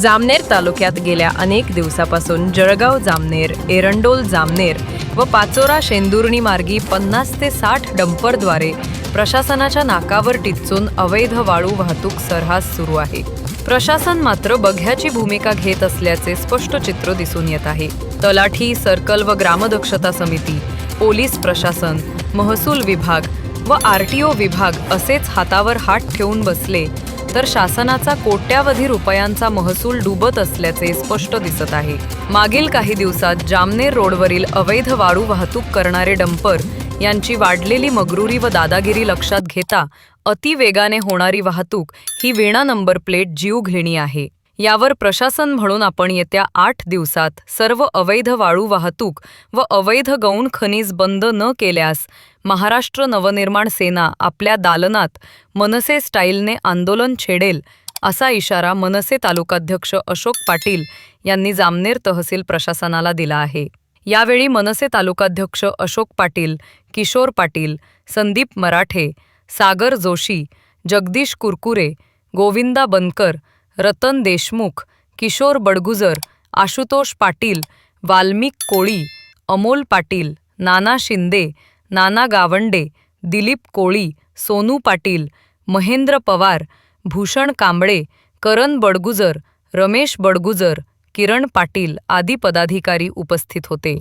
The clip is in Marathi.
जामनेर तालुक्यात गेल्या अनेक दिवसापासून जळगाव जामनेर एरंडोल जामनेर व पाचोरा शेंदुर्णी मार्गी पन्नास ते साठ डंपरद्वारे प्रशासनाच्या नाकावर टिचून अवैध वाळू वाहतूक सरहास सुरू आहे. प्रशासन मात्र बघ्याची भूमिका घेत असल्याचे स्पष्ट चित्र दिसून येत आहे. तलाठी सर्कल व ग्रामदक्षता समिती पोलीस प्रशासन महसूल विभाग व आर टी ओ विभाग असेच हातावर हात ठेवून बसले तर शासनाचा कोट्यावधी रुपयांचा महसूल डुबत असल्याचे स्पष्ट दिसत आहे. मागील काही दिवसात जामनेर रोडवरील अवैध वाळू वाहतूक करणारे डंपर यांची वाढलेली मगरुरी व दादागिरी लक्षात घेता अतिवेगाने होणारी वाहतूक ही विणा नंबर प्लेट जीव घेणी आहे. यावर प्रशासन म्हणून आपण येत्या आठ दिवसात सर्व अवैध वाळू वाहतूक व अवैध गौण खनिज बंद न केल्यास महाराष्ट्र नवनिर्माण सेना आपल्या दालनात मनसे स्टाईलने आंदोलन छेडेल असा इशारा मनसे तालुकाध्यक्ष अशोक पाटील यांनी जामनेर तहसील प्रशासनाला दिला आहे. यावेळी मनसे तालुकाध्यक्ष अशोक पाटील किशोर पाटील संदीप मराठे सागर जोशी जगदीश कुरकुरे गोविंदा बनकर रतन देशमुख किशोर बडगुजर आशुतोष पाटील वाल्मिक कोळी अमोल पाटील नाना शिंदे नाना गावंडे दिलीप कोळी सोनू पाटील महेंद्र पवार भूषण कांबळे करण बडगुजर रमेश बडगुजर किरण पाटील आदी पदाधिकारी उपस्थित होते.